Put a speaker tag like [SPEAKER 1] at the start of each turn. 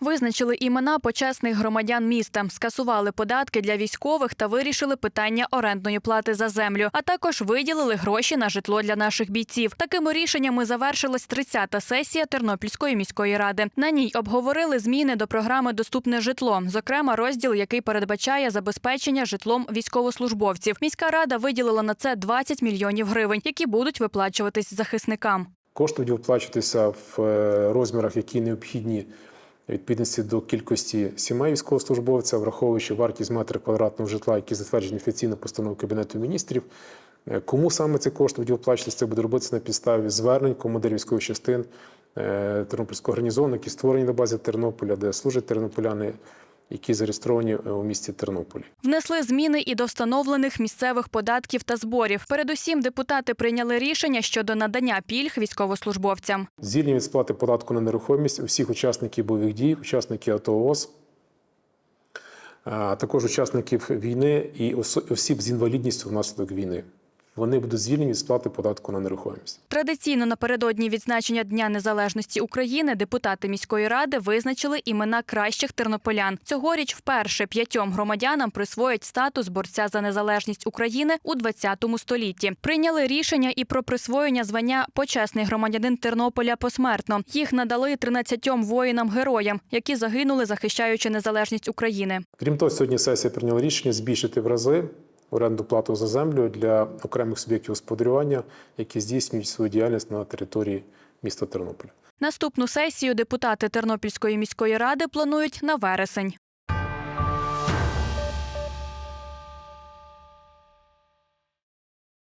[SPEAKER 1] Визначили імена почесних громадян міста, скасували податки для військових та вирішили питання орендної плати за землю, а також виділили гроші на житло для наших бійців. Такими рішеннями завершилась 30-та сесія Тернопільської міської ради. На ній обговорили зміни до програми Доступне житло, зокрема розділ, який передбачає забезпечення житлом військовослужбовців. Міська рада виділила на це 20 мільйонів гривень, які будуть виплачуватись захисникам.
[SPEAKER 2] Кошти будуть виплачуватися в е, розмірах, які необхідні відповідності до кількості сімей військовослужбовця, враховуючи вартість метра квадратного житла, які затверджені офіційно постановою Кабінету міністрів. Е, Кому саме ці кошти будуть виплачуватися, це буде робитися на підставі звернень командирів військових частин е, Тернопільського гарнізону, які створені на базі Тернополя, де служать тернополяни, які зареєстровані е, у місті Тернополі.
[SPEAKER 1] Внесли зміни і до встановлених місцевих податків та зборів. Передусім, депутати прийняли рішення щодо надання пільг військовослужбовцям.
[SPEAKER 2] Звільнення від сплати податку на нерухомість усіх учасників бойових дій, учасників АТО ООС, а також учасників війни і осіб з інвалідністю внаслідок війни. Вони будуть звільнені від сплати податку на нерухомість.
[SPEAKER 1] Традиційно напередодні відзначення Дня Незалежності України депутати міської ради визначили імена кращих тернополян. Цьогоріч вперше п'ятьом громадянам присвоять статус борця за незалежність України у 20 столітті. Прийняли рішення і про присвоєння звання почесний громадянин Тернополя посмертно. Їх надали 13 воїнам-героям, які загинули, захищаючи незалежність України.
[SPEAKER 2] Крім того, сьогодні сесія прийняла рішення збільшити в рази оренду плату за землю для окремих суб'єктів господарювання, які здійснюють свою діяльність на території міста Тернополя.
[SPEAKER 1] Наступну сесію депутати Тернопільської міської ради планують на вересень.